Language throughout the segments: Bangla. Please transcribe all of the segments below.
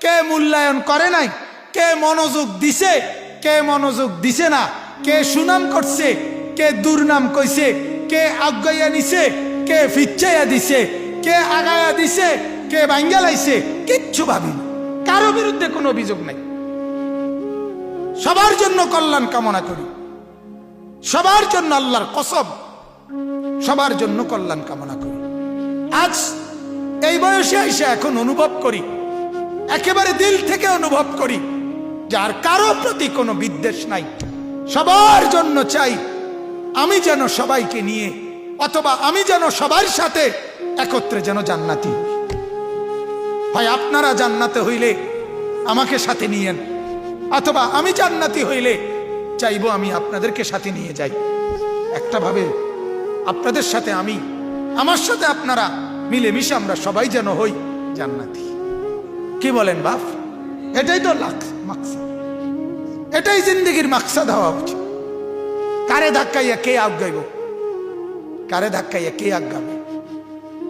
কে মূল্যায়ন করে নাই? কে মনোযোগ দিছে? কে মনোযোগ দিছে না? কে সুনাম করছে? কে দুর্নাম কইছে? কে আজ্ঞাইয়া নিছে? কে ফিচ্ছাইয়া দিছে? কে আগায়া দিছে? কে বাঙ্গালাইছে কিচ্ছু ভাবি। কারও বিরুদ্ধে কোনো অভিযোগ নাই। সবার জন্য কল্যাণ কামনা করি। সবার জন্য আল্লাহর কসব সবার জন্য কল্যাণ কামনা করি। আজ এই বয়সে এসে এখন অনুভব করি একেবারে দিল থেকে অনুভব করি, যার কারও প্রতি কোনো বিদ্বেষ নাই। সবার জন্য চাই, আমি যেন সবাইকে নিয়ে, অথবা আমি যেন সবার সাথে একত্রে যেন জান্নাতি। হয় আপনারা জান্নাতে হইলে আমাকে সাথে নিয়েন, অথবা আমি জান্নাতি হইলে চাইব আমি আপনাদেরকে সাথে নিয়ে যাই। একটা ভাবে আপনাদের সাথে আমি, আমার সাথে আপনারা মিলেমিশে আমরা সবাই যেন হই জান্নাতি। কি বলেন বাপ? এটাই তো মাকসাদ। এটাই জিন্দগির মাকসাদ হওয়া উচিত। কারে ধাক্কাইয়া কে আগাইব? কারে ধাক্কাইয়া কে আগাবে?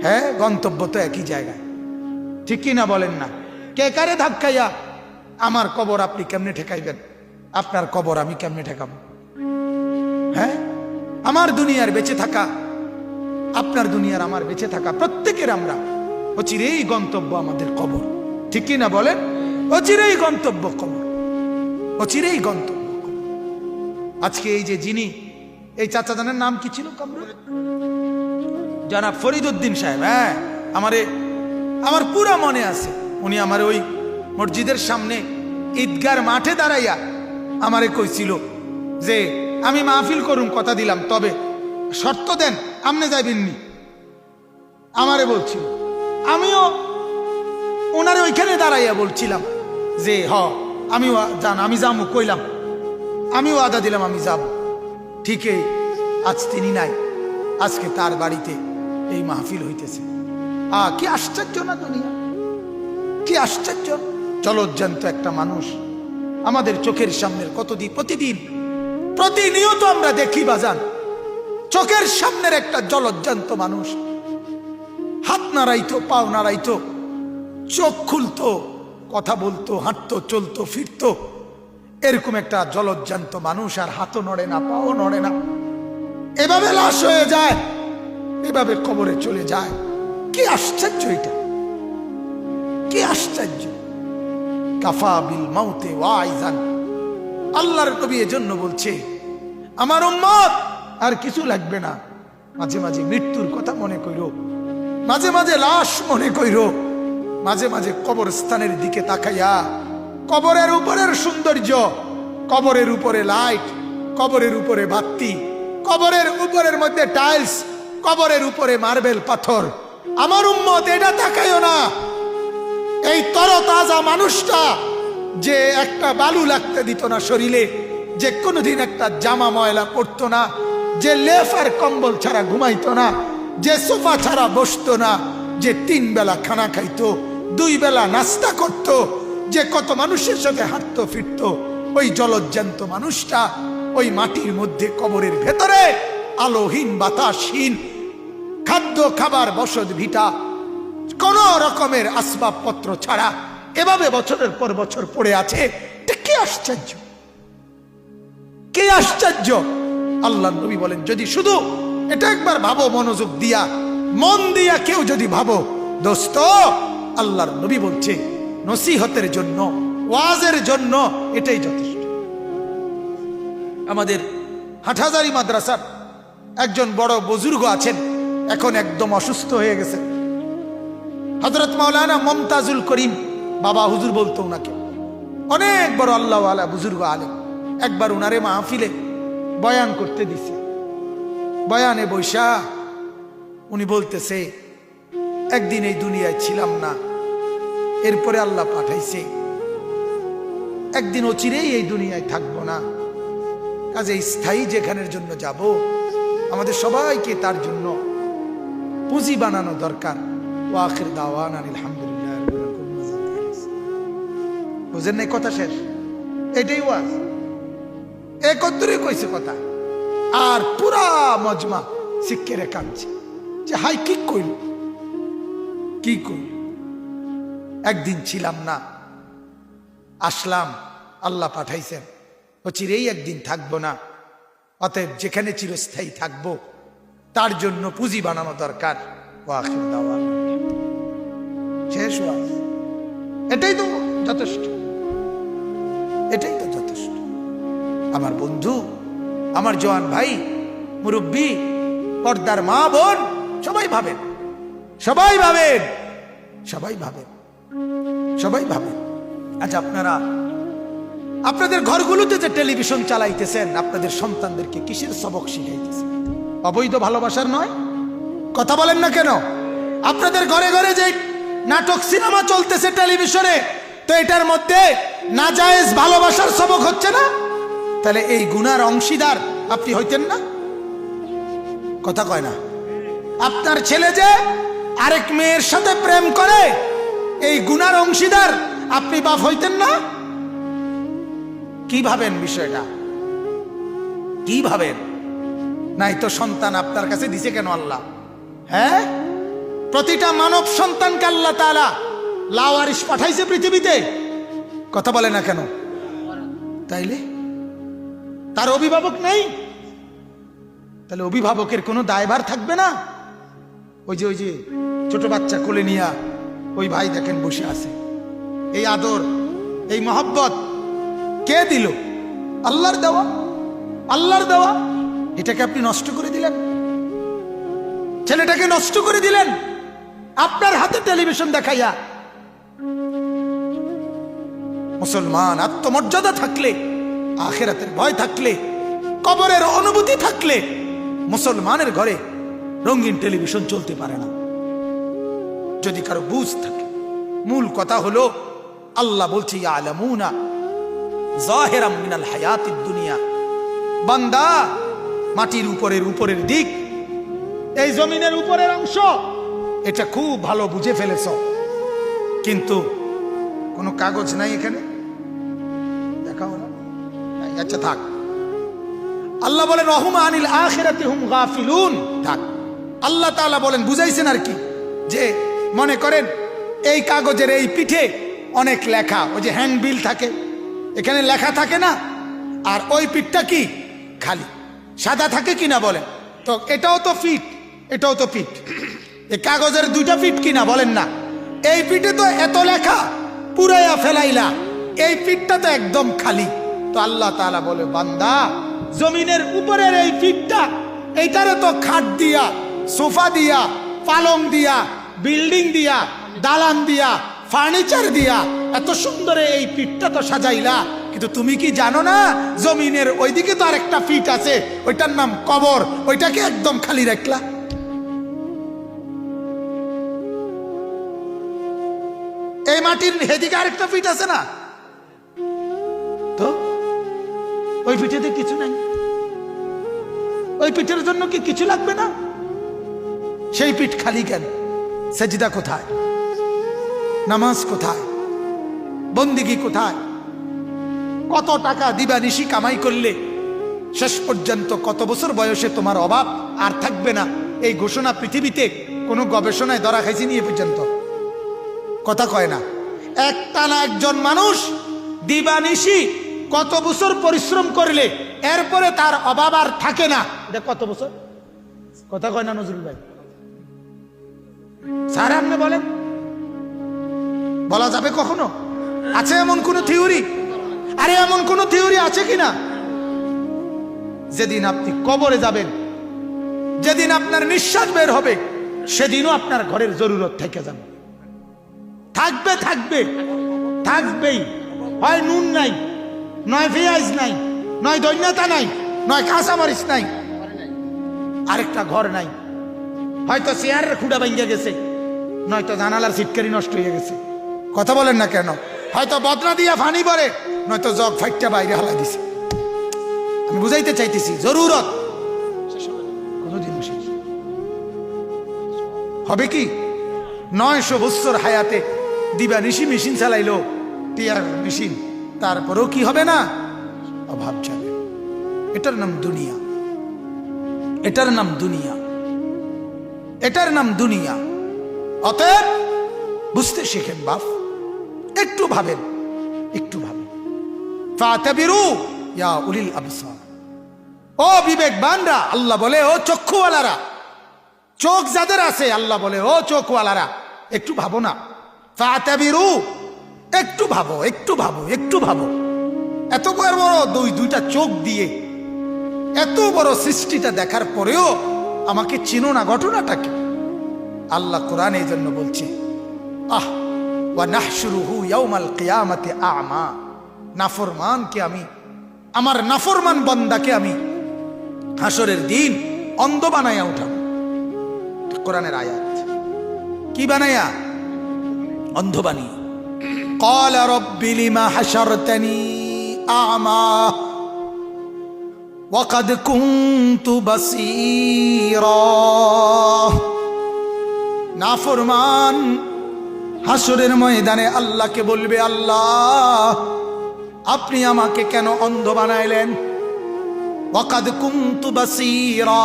হ্যাঁ গন্তব্য তো একই জায়গায়। ঠিক কি না বলেন না? কে কারে ধাক্কাইয়া? আমার কবর আপনি কেমনে ঠেকাইবেন? আপনার কবর আমি কেমনে ঠেকাবো? হ্যাঁ আমার দুনিয়ার বেঁচে থাকা, আপনার দুনিয়ার আমার বেঁচে থাকা প্রত্যেকের আমরা অচিরেই গন্তব্য আমাদের কবর। ঠিক কি না বলেন? অচিরেই গন্তব্য কবর। অচিরেই গন্তব্য আজকে এই যে যিনি এই চাচা জানের নাম কি ছিল কামরুল? জনাব ফরিদুদ্দিন সাহেব হ্যাঁ আমারে আমার পুরা মনে আছে। উনি আমার ওই মসজিদের সামনে ঈদগার মাঠে দাঁড়াইয়া আমারে কইছিল যে আমি মাহফিল করুন কথা দিলাম তবে শর্ত দেন আমনে যাইবেননি। আমারে বলছিল। আমিও ওনারে ওইখানে দাঁড়াইয়া বলছিলাম যে, হ আমিও জান, আমি যাব কইলাম। আমিও আদা দিলাম, আমি যাব। ঠিকই, আজ তিনি নাই। আজকে তার বাড়িতে এই মাহফিল হইতেছে। আ, কি আশ্চর্য না দুনিয়া? কি আশ্চর্য? জলজ্জান্ত একটা মানুষ। আমাদের চোখের সামনের কতদিন, প্রতিদিন, প্রতিনিয়ত আমরা দেখি বাজান। চোখের সামনের একটা জলজ্জান্ত মানুষ। হাত নাড়াইতো, পাও নাড়াইতো চোখ খুলতো, কথা বলতো, হাঁটতো, চলতো, ফিরতো। এরকম একটা জলজ্জান্ত মানুষ, আর হাতও নড়ে না, পাও নড়ে না। এভাবে লাশ হয়ে যায়, এভাবে কবরে চলে যায়। কি আশ্চর্য এটা! কি আশ্চর্য! কাফা বিল মাউতে ওয়াইজান আল্লাহর নবী এজন্য বলছে, আমার উম্মত, আর কিছু লাগবে না। মাঝে মাঝে মৃত্যুর কথা মনে কইরো, মাঝে মাঝে লাশ মনে কইরো। মাঝে মাঝে কবরস্থানের দিকে তাকাইয়া, কবরের উপরের সৌন্দর্য, কবরের উপরে লাইট কবরের উপরে বাতি, কবরের উপরের মধ্যে টাইলস কবরের উপরে মার্বেল পাথর। আমার উম্মত, এটা তাকাইও না। এই তরতাজা মানুষটা যে একটা বালু লাগতে দিত না শরীরে, যে কোনোদিন একটা জামা ময়লা পরতো না, যে লেফ আর কম্বল ছাড়া ঘুমাইতো না, যে সোফা ছাড়া বসতো না, যে তিন বেলা খানা খাইতো দুই বেলা নাস্তা করত, যে কত মানুষের সাথে হাঁটতো, ফিরতো। ওই জলজ্জান্ত মানুষটা ওই মাটির মধ্যে কবরের ভেতরে আলোহীন বাতাসহীন খাদ্য, খাবার, বসত, ভিটা, কোন রকমের আসবাবপত্র ছাড়া এভাবে বছরের পর বছর পড়ে আছে। কি আশ্চর্য? কি আশ্চর্য? আল্লাহ নবী বলেন, যদি শুধু এটা একবার ভাবো, মনোযোগ দিয়া, মন দিয়া কেউ যদি ভাবো, দোস্ত আল্লাহর নবী বলছে, নসিহতের জন্য, ওয়াজের জন্য এটাই যথেষ্ট। আমাদের হাটহাজারি মাদ্রাসার একজন বড় বুজুর্গ আছেন, এখন একদম অসুস্থ হয়ে গেছে হজরত মাওলানা মমতাজুল করিম, বাবা হুজুর বলতো ওনাকে, অনেক বড় আল্লাহ আলা বুজুর্গ আলেম, একবার উনারে মাহফিলে বয়ান করতে দিছে। বয়ানে বৈশা, উনি বলতেছে, একদিন এই দুনিয়ায় ছিলাম না এরপরে আল্লাহ পাঠাইছে। একদিন অচিরেই এই দুনিয়ায় থাকব না। কাজে স্থায়ী যেখানের জন্য যাব, আমাদের সবাইকে তার জন্য পুঁজি বানানো দরকার। ও আখির দাওয়ান আলহামদুলিল্লাহ বুঝেন নাই কথা শেষ? এটাই ওয়াজ। একত্রে কইছে কথা। আর পুরা মজমা শিক্ষে রে কাঁদছে। যে হাই কি কইল? কি কইল? একদিন ছিলাম না। আসলাম, আল্লাহ পাঠাইছেন। ও চিরেই একদিন থাকব না। অতএব যেখানে চিরস্থায়ী থাকব, তার জন্য পুঁজি বানানো দরকার। শেষ এটাই তো যথেষ্ট। এটাই তো যথেষ্ট। আমার বন্ধু, আমার জওয়ান ভাই, মুরব্বী, পর্দার মা বোন, সবাই ভাবেন। সবাই ভাবেন। সবাই ভাবেন। সবাই ভাবে আজ আপনারা আপনাদের ঘরগুলোতে যে টেলিভিশন চালাইতেছেন, আপনাদের সন্তানদেরকে কিসের সবক শিখাইতেছেন? অবৈধ ভালোবাসার নয়? কথা বলেন না কেন? আপনাদের ঘরে ঘরে যে নাটক, সিনেমা চলতেছে টেলিভিশনে, তো এটার মধ্যে নাজায়েজ ভালোবাসার সবক হচ্ছে না? তাহলে এই গুনার অংশীদার আপনি হইতেন না? কথা কয় না। আপনার ছেলে যে আরেক মেয়ের সাথে প্রেম করে এই গুনার অংশীদার আপনি বাপ হইতেন না? কি ভাবেন বিষয়টা? কি ভাবেন? নাই তো সন্তান আপনার কাছে দিছে কেন আল্লাহ? হ্যাঁ? প্রতিটা মানব সন্তানকে আল্লাহ তাআলা লাওয়ারিস পাঠাইছে পৃথিবীতে। কথা বলে না কেন? তাইলে? তার অভিভাবক নেই? তাহলে অভিভাবকের কোনো দায়ভার থাকবে না? ওই যে ওই যে ছোট বাচ্চা কোলে নিয়া ওই ভাই দেখেন বসে আছে। এই আদর, এই মহব্বত কে দিল? আল্লাহর দেওয়া? আল্লাহর দেওয়া? এটাকে আপনি নষ্ট করে দিলেন? ছেলেটাকে নষ্ট করে দিলেন? আপনার হাতে টেলিভিশন দেখাইয়া। মুসলমান, আত্মমর্যাদা থাকলে, আখেরাতের ভয় থাকলে, কবরের অনুভূতি থাকলে, মুসলমানের ঘরে রঙিন টেলিভিশন চলতে পারে না। যদি কারও বুঝ থাকে মূল কথা হলো আল্লাহ বলছে আলামুনা জাহেরাম মিনাল হায়াতিদ দুনিয়া। বান্দা মাটির উপরের উপরের দিক এই জমিনের উপরের অংশ এটা খুব ভালো বুঝে ফেলেছ। কিন্তু কোনো কাগজ নাই এখানে? দেখা হলো নাই, আচ্ছা থাক। আল্লাহ বলেন রহুম আনিল আখিরাতি হুম গাফিলুন। থাক। আল্লাহ তাআলা বলেন বুঝাইছেন আর কি যে মনে করেন, এই কাগজের এই পিঠে অনেক লেখা, ওই যে হ্যান্ডবিল থাকে, এখানে লেখা থাকে না? আর ওই পিঠটা কি? খালি। সাদা থাকে কিনা বলেন? তো এটাও তো ফিট এটাও তো পিঠ। এই কাগজের দুইটা ফিট কিনা বলেন না? এই পিঠে তো এত লেখা, পুরাইয়া ফেলাইলা, এই পিঠটা তো একদম খালি। তো আল্লাহ তালা বলে, বান্দা, জমিনের উপরের এই পিঠটা, এইটারে তো খাট দিয়া, সোফা দিয়া, পালং দিয়া বিল্ডিং দিয়া, দালান দিয়া, ফার্নিচার দিয়া, এত সুন্দর এই পিঠটা তো সাজাইলা। কিন্তু তুমি কি জানো না, জমিনের ওইদিকে তো আরেকটা ফিট আছে, ওইটার নাম কবর, ওইটাকে একদম খালি রাখলা। এই মাটির হেদিকে আরেকটা ফিট আছে না? তো? ওই পিঠেতে কিছু নাই। ওই পিঠের জন্য কি কিছু লাগবে না? সেই পিঠ খালি কেন? সেজিদা কোথায়? নামাজ কোথায়? বন্দিগি কোথায়? কত টাকা দিবা নিশি কামাই করলে শেষ পর্যন্ত কত বছর বয়সে তোমার অভাব আর থাকবে না? এই ঘোষণা পৃথিবীতে কোনো গবেষণায় ধরা খাইছি নিয়ে পর্যন্ত। কথা কয় না। একটানা একজন মানুষ দিবানিশি কত বছর পরিশ্রম করলে এরপরে তার অভাব আর থাকে না। এটা কত বছর? কথা কয় না নজরুল ভাই। স্যার, আপনি বলেন। বলা যাবে কখনো? আছে এমন কোন থিওরি? আরে, এমন কোন থিওরি আছে কিনা? যেদিন আপনি কবরে যাবেন, যেদিন আপনার নিঃশ্বাস বের হবে, সেদিনও আপনার ঘরের জরুরত থেকে যাবে। থাকবে থাকবে, থাকবেই। হয় নুন নাই, নয় পেঁয়াজ নাই, নয় দৈন্যতা নাই, নয় কাঁচামরিচ নাই, আরেকটা ঘর নাই। হয়তো চেয়ারের খুঁড়া ভাঙ্গে গেছে, নয়তো জানালার সিটকারি নষ্ট হয়ে গেছে। কথা বলেন না কেন? হয়তো বদনা দিয়া ফানি পরে নয়তো জগ ফাইটটা বাইরে হালা দিছে। আমি বুঝাইতে চাইতেছি, জরুরত। হবে কি? নয়শো বৎসর হায়াতে দিবা নিশি মেশিন চালাইলো, টিয়ার মেশিন। তারপরেও কি হবে না? অভাব যাবে এটার নাম দুনিয়া। এটার নাম দুনিয়া। এটার নাম দুনিয়া। অতএব বুঝতে শেখেন বাপ, একটু ভাবেন, একটু ভাবো ফাতাবিরু ইয়া উলিল আবসার। ও বিবেকবানরা, আল্লাহ বলে, ও চক্ষুওয়ালারা, চোখ যাদের আছে, আল্লাহ বলে, ও চোখওয়ালারা, একটু ভাবো না। ফাতাবিরু, একটু ভাবো একটু ভাবো একটু ভাবো। এত বড় বড় দুই, দুইটা চোখ দিয়ে, এত বড় সৃষ্টিটা দেখার পরেও আমাকে চিনো না ঘটনাটা কি আল্লাহ কোরআন এই জন্য বলছে আহ ওয়া নাহশুরুহু ইয়াউমাল কিয়ামাতি আ'মা নাফরমানকে আমি আমার নাফরমান বান্দাকে আমি হাসরের দিন অন্ধ বানাইয়া উঠাবো এটা কোরআনের আয়াত কি বানাইয়া অন্ধ বানিয়ে قال رب لما حشرتني أعمى وقد كنت بصيرا নাফরমান হাসরের ময়দানে আল্লাহকে বলবে আল্লাহ আপনি আমাকে কেন অন্ধ বানাইলেন ওয়াকাদ কুমতু বাসীরা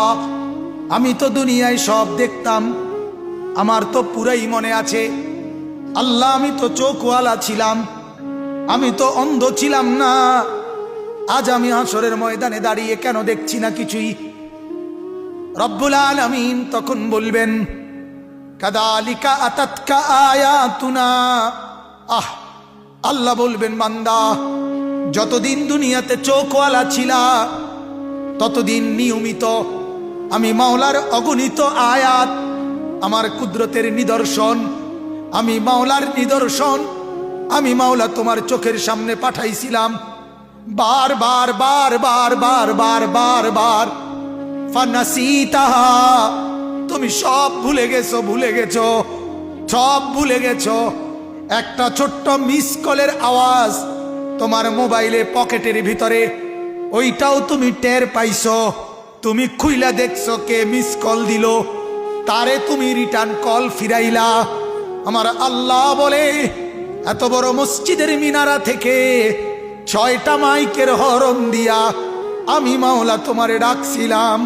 আমি তো দুনিয়ায় সব দেখতাম আমার তো পুরাই মনে আছে আল্লাহ আমি তো চোখওয়ালা ছিলাম আমি তো অন্ধ ছিলাম না আজ আমি হাসরের ময়দানে দাঁড়িয়ে কেন দেখছি না কিছুই? রব্বুল আলামিন তখন বলবেন, কাদালিকা আতাতকা আয়াতুনা। আহ, আল্লাহ বলবেন মান্দা যতদিন দুনিয়াতে চোখওয়ালা ছিলা, ততদিন নিয়মিত আমি মাওলার অগণিত আয়াত, আমার কুদরতের নিদর্শন, আমি মাওলার নিদর্শন, আমি মাওলা তোমার চোখের সামনে পাঠাইছিলাম। বার বার বার বার বার বার বার বার। ফানাসিতাহা তুমি সব ভুলে গেছো ভুলে গেছো, সব ভুলে গেছো। একটা ছোট্ট মিস কলের আওয়াজ তোমার মোবাইলে পকেটের ভিতরে, ওইটাও তুমি টের পাইছো। তুমি খুইলা দেখছ কে মিস কল দিল, তারে তুমি রিটার্ন কল ফিরাইলা। আমার আল্লাহ বলে, এত বড় মসজিদের মিনারা থেকে ছয়টা মাইকের হরণ দিয়া আমি মাওলা তোমারে ডাকছিলাম,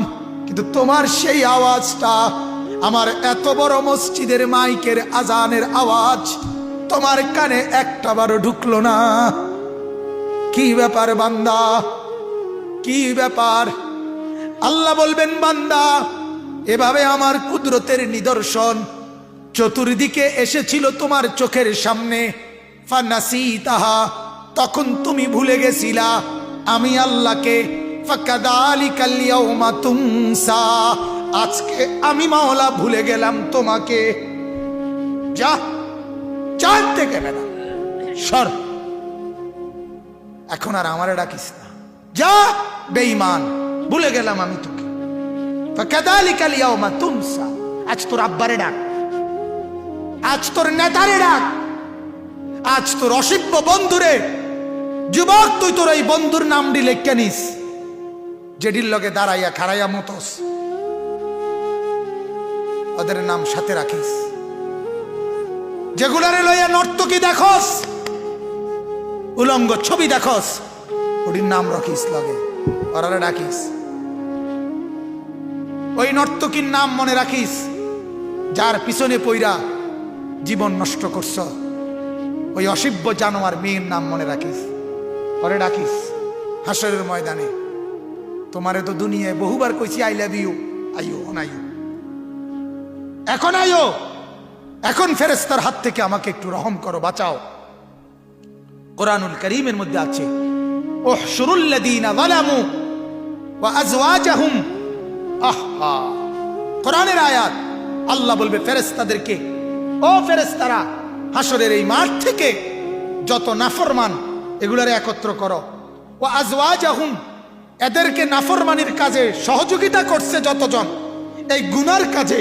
কিন্তু তোমার সেই আওয়াজটা আমার এত বড় মসজিদের মাইকের আজানের আওয়াজ তোমার কানে একটা বারো ঢুকলো না। কি ব্যাপার বান্দা? কি ব্যাপার? আল্লাহ বলবেন, বান্দা, এভাবে আমার কুদরতের নিদর্শন চতুর্দিকে এসেছিল তোমার চোখের সামনে। ফানাসি তাহা তখন তুমি ভুলে গেছিলা, আমি আল্লাহকে আজকে আমি মাওলা ভুলে গেলাম তোমাকে। যা চাঁদ থেকে বেড়া সর। এখন আর আমারে ডাকিস না। যা, বেঈমান, ভুলে গেলাম আমি তোকে। আজ তোর আব্বারে ডাক। আজ তোর নেতারে ডাক। আজ তোর অসিব্য বন্ধুরে যুবক, তুই তোর এই বন্ধুর নাম দিলে কেনিস যেটির লগে দাঁড়াইয়া খাড়াইয়া মতস, ওদের নাম সাথে রাখিস। যেগুলারে লইয়া নর্তকী দেখস, উলঙ্গ ছবি দেখস ওটির নাম রাখিস লগে, ওরারে ডাকিস। ওই নর্তকীর নাম মনে রাখিস, যার পিছনে পইরা জীবন নষ্ট করছ। ওই অসিব্য জানোয়ার মেয়ের নাম মনে রাখিস। পরে ডাকিস। হাসরের ময়দানে। তোমারে তো দুনিয়ায় বহুবার কইছি আই লাভ ইউ আইও অনাইও এখন আইও এখন ফেরেস্তার হাত থেকে আমাকে একটু রহম করো, বাঁচাও। কোরআনুল করিমের মধ্যে আছে ওহ সুরুল্লাদিনা ওয়া আজওয়াজাহুম। আহা। কোরআনের আয়াত, আল্লাহ বলবে ফেরেস্তাদেরকে ও ফেরেস্তারা হাসরের এই মাঠ থেকে যত নাফরমান এগুলারে একত্র করো। ও আজওয়াজাহুম, এদেরকে নাফরমানির কাজে সহযোগিতা করছে যতজন, এই গুনার কাজে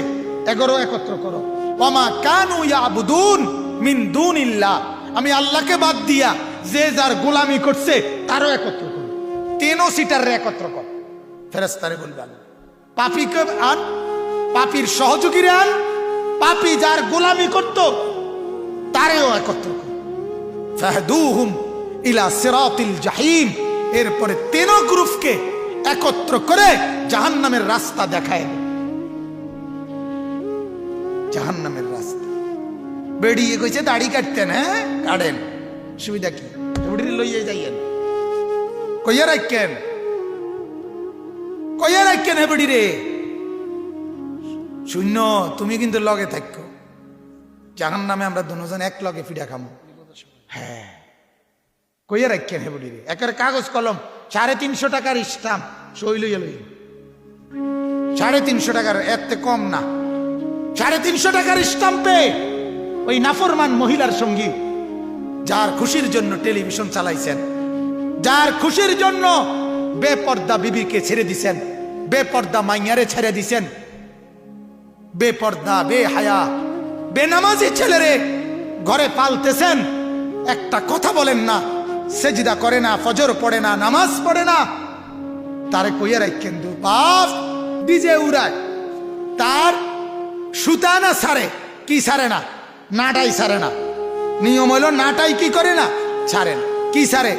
এগারো একত্র করো। ওমা কানু ইয়াবুদুন মিন দুনিল্লাহ, আমি আল্লাহকে বাদ দিয়া যে যার গোলামি করছে তারও একত্র করো। তিনও সিটার একত্র কর। ফেরেস্তারে বলবে আল্লাহ পাপিকে আন? পাপির সহযোগীরে আন? পাপি যার গোলামি করত, তারেও একত্র কর। ফাহদুহুম ইলা সিরাতিল জাহিম। এরপরে তিন গ্রুপকে একত্র করে জাহান্নামের রাস্তা দেখায়। জাহান্নামের রাস্তা। বেরিয়ে গেছে, দাড়ি কাটতেন হ্যাঁ? কাটেন। সুবিধা কি? লইয়ে যাইয়েন। কইয়া রাখেন। কইয়া রাখেন হেবুডি রে শূন্য, তুমি কিন্তু লগে থাকো। জাহান নামে আমরা দুজন এক লগে ফিডা খামো। হ্যাঁ। কইয়া রাখেন হেবুডি রে। একের কাগজ কলম, সাড়ে তিনশো টাকার স্টাম্প, সই লইয়া লই সাড়ে তিনশো টাকার, এতে কম না। সাড়ে তিনশো টাকার স্টাম্পে ওই নাফরমান মহিলার সঙ্গী, যার খুশির জন্য টেলিভিশন চালাইছেন, যার খুশির জন্য বেপর্দা বিবিকে ছেড়ে দিছেন, বেপর্দা মাইয়ারে ছেড়ে দিছেন, বেপর্দা, বে হায়া, বেনামাজি ছেলেরে ঘরে পালতেছেন। একটা কথা বলেন না সেজিদা করে না, ফজর পড়ে না, নামাজ পড়ে না। তারে কইয়া রাখেন দু, বাপ, ডিজে উড়ায়। তার সুতা না সারে, কি সারে না? নাটাই সারে না। নিয়ম হইল নাটাই কি করে না? ছাড়ে না। কি সারে?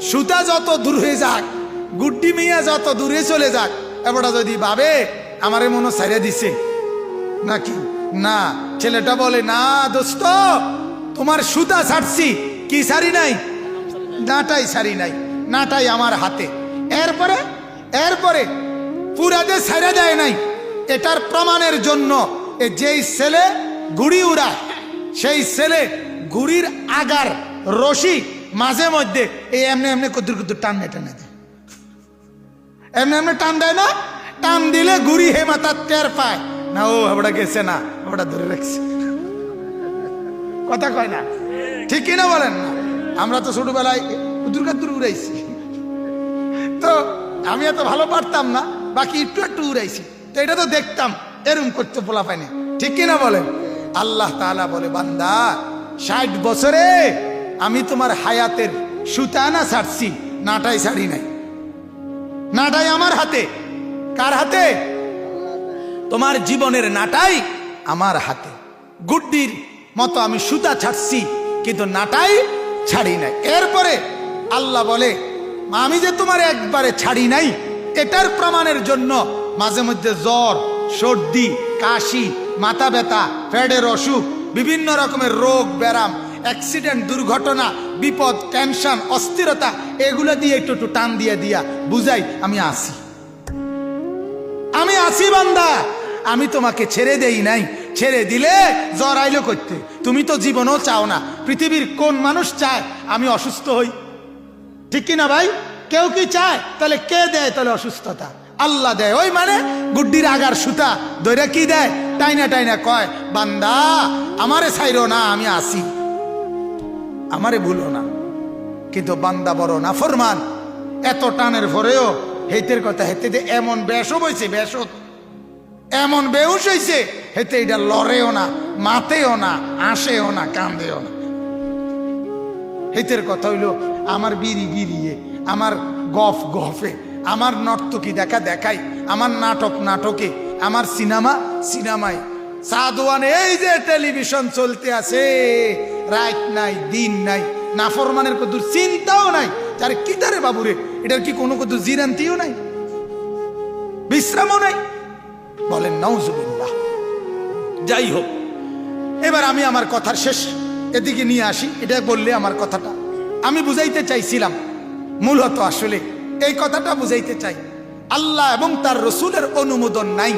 সুতা যত দূর হয়ে যাক, গুড্ডি মিয়া যত দূরে চলে যাক, এবারটা যদি ভাবে, আমারে মনে সাইরে দিছে। নাকি? না, ছেলেটা বলে, না দোস্ত, তোমার সুতা ছাড়ছি, কি সারি নাই? নাটাই সারি নাই, নাটাই আমার হাতে। এরপরে এরপরে পুরা পুরাতে ছেড়ে দেয় নাই, এটার প্রমাণের জন্য যেই ছেলে গুড়ি উড়ায়, সেই ছেলে গুড়ির আগার রশি মাঝে মধ্যে এই এমনি এমনি কুদুর কুদুর টান টেনে দেয়। এমনি এমনি টান দেয় না, টান দিলে গুড়ি হে মাথা টের পায়। না, ও হাবড়া গেছে না, হাবড়া ধরে রাখছে। কথা কয় না ঠিক কিনা বলেন না। আমরা তো ছোটবেলায় কুদুর কাদুর উড়াইছি। তো আমি এত ভালো পারতাম না, বাকি একটু একটু উড়াইছি। তো এটা তো দেখতাম, এরম করতে পোলা পাইনি ঠিক কিনা বলেন? আল্লাহ তাআলা বলে, বান্দা, ষাট বছরে আমি তোমার হায়াতের সুতানা ছাড়ছি, নাটাই ছাড়ি নাই। নাটাই আমার হাতে। কার হাতে? তোমার জীবনের নাটাই আমার হাতে। গুড্ডির মতো আমি সুতা ছাড়ছি, কিন্তু নাটাই ছাড়ি নাই। এরপরে আল্লাহ বলে আমি যে তোমার একবারে ছাড়ি নাই, এটার প্রমাণের জন্য মাঝে মধ্যে জ্বর, সর্দি, কাশি, মাথা ব্যথা ফ্যাডের অসুখ, বিভিন্ন রকমের রোগ ব্যারাম অ্যাক্সিডেন্ট দুর্ঘটনা, বিপদ টেনশন অস্থিরতা, এগুলো দিয়ে একটু একটু টান দিয়ে দিয়া, বুঝাই, আমি আসি। আমি আসি বান্দা, আমি তোমাকে ছেড়ে দেই নাই ছেড়ে দিলে জ্বর আইলো করতে। তুমি তো জীবনও চাও না। পৃথিবীর কোন মানুষ চায় আমি অসুস্থ হই? ঠিক কি না ভাই? কেউ কি চায়? তাহলে কে দেয় তাহলে অসুস্থতা? আল্লাহ দেয়। ওই মানে গুড্ডির আগার সুতা। দইরা কি দেয়? টাইনা টাইনা কয়, বান্দা, আমারে ছাইরো না, আমি আসি। আমারে ভুলো না। কিন্তু বান্দা বড় না। ফরমান, এত টানের পরেও হেতের কথা হেতে এমন বেশও বইছে বেশত এমন বেউস হয়েছে হেতে এটা লড়েও না, মাতেও না, আসেও না কান্দেও না। হেতের কথা হইল, আমার বিড়ি বিড়িয়ে আমার গফ গফে, আমার নর্তকী দেখা দেখাই, আমার নাটক নাটকে, আমার সিনেমা সিনেমায়। সাদওয়ান এই যে টেলিভিশন চলতে আছে, রাত নাই, দিন নাই, নাফরমানের কত চিন্তাও নাই, তার কি তারে বাবুরে, এটার কি কোনো কত জিরান্তিও নাই? বিশ্রামও নাই? বলেন নওজুবিল্লাহ যাই হোক। এবার আমি আমার কথার শেষ এদিকে নিয়ে আসি। এটা বললে আমার কথাটা। আমি বুঝাইতে চাইছিলাম, মূলত আসলে এই কথাটা বুঝাইতে চাই। আল্লাহ এবং তার রসুলের অনুমোদন নাই,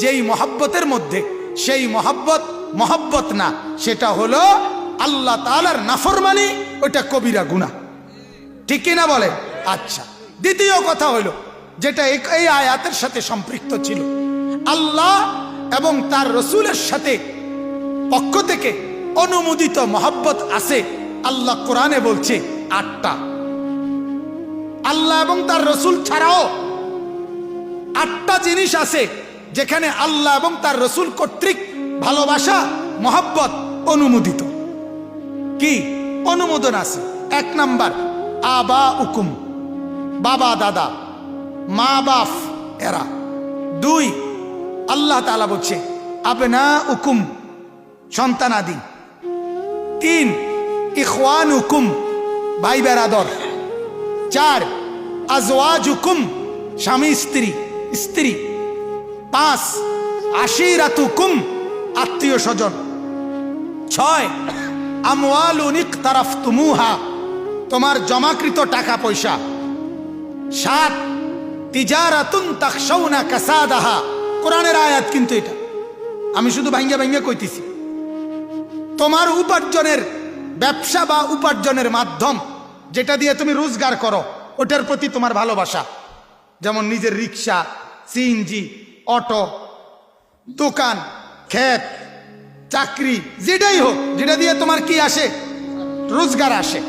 যেই মহাব্বতের মধ্যে। সেই মহাব্বত মহাব্বত না, সেটা হলো আল্লাহ তালার নাফরমানি, ওটা কবিরা গুণা ঠিক কিনা বলে? আচ্ছা দ্বিতীয় কথা হইল যেটা এই আয়াতের সাথে সম্পৃক্ত ছিল। আল্লাহ এবং তার রসুলের সাথে পক্ষ থেকে অনুমোদিত মহাব্বত আছে। আল্লাহ কোরআনে বলছে আটটা। আল্লাহ এবং তার রসুল ছাড়াও আটটা জিনিস আছে যেখানে আল্লাহ এবং তার রসুল কর্তৃক ভালোবাসা, মহাব্বত অনুমোদিত। কি? অনুমোদন আছে। এক নাম্বার আবা উকুম বাবা দাদা মা বাপ এরা। দুই আল্লাহ তালা বলছে আপনা উকুম সন্তানাদি। তিন ইখওয়ান হুকুম ভাই বেরাদর। চার আজওয়াজ হুকুম স্বামী স্ত্রী স্ত্রী। পাঁচ আশিরাত হুকুম আত্মীয় স্বজন। ছয় আমওয়াল উনিক তারাফ তুমুহা তোমার জমাকৃত টাকা পয়সা। সাত, তিজারাতুন তাকশাউনা কাসাদাহা। কোরআনের আয়াত কিন্তু এটা। আমি শুধু ভাঙ্গা ভাঙ্গা কইতেছি। তোমার উপার্জনের ব্যবসা বা উপার্জনের মাধ্যম যেটা দিয়ে তুমি রোজগার করো, ওটার প্রতি তোমার ভালোবাসা। যেমন নিজের রিক্সা সিএনজি অটো, দোকান ক্ষেত চাকরি, যেটাই হোক, যেটা দিয়ে তোমার কি আসে? রোজগার আসে।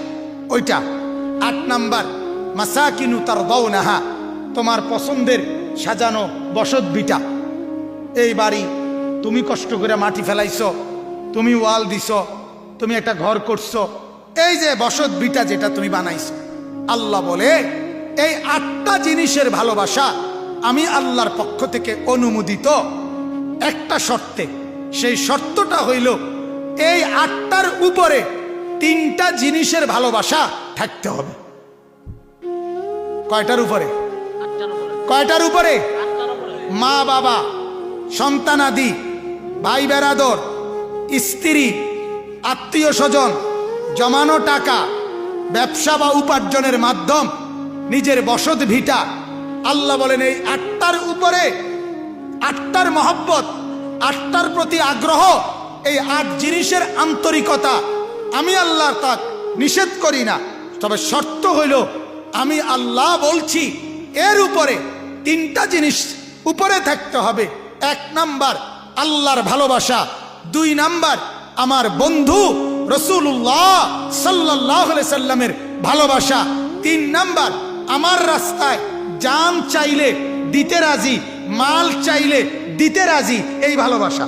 ওইটা। আট নাম্বার, মাসাকিনু তার নাহা তোমার পছন্দের সাজানো বসত বিটা এই বাড়ি তুমি কষ্ট করে মাটি ফেলাইছো তুমি ওয়াল দিছ তুমি একটা ঘর করছ। এই যে বসত বিটা যেটা তুমি বানাইছো আল্লাহ বলে এই আটটা জিনিসের ভালোবাসা আমি আল্লাহর পক্ষ থেকে অনুমোদিত। একটা শর্তে সেই শর্তটা হইল এই আটটার উপরে তিনটা জিনিসের ভালোবাসা থাকতে হবে। কয়টার উপরে? কয়টার উপরে। মা বাবা। সন্তানাদি, ভাই বেড়াদর স্ত্রী, আত্মীয় স্বজন, জমানো টাকা, ব্যবসা বা উপার্জনের মাধ্যম, নিজের বসত ভিটা। আল্লাহ বলেন, এই আটটার উপরে, আটটার মহব্বত, আটটার প্রতি আগ্রহ, এই আট জিনিসের আন্তরিকতা আমি আল্লাহর তাক নিষেধ করি না। তবে শর্ত হইল, আমি আল্লাহ বলছি, এর উপরে তিনটা জিনিস উপরে থাকতে হবে। এক নাম্বার আল্লাহর ভালোবাসা। দুই নাম্বার আমার বন্ধু রসুল্লাহ সাল্লাহ সাল্লামের ভালোবাসা। তিন নাম্বার আমার রাস্তায় যান চাইলে দিতে রাজি, মাল চাইলে দিতে রাজি এই ভালোবাসা।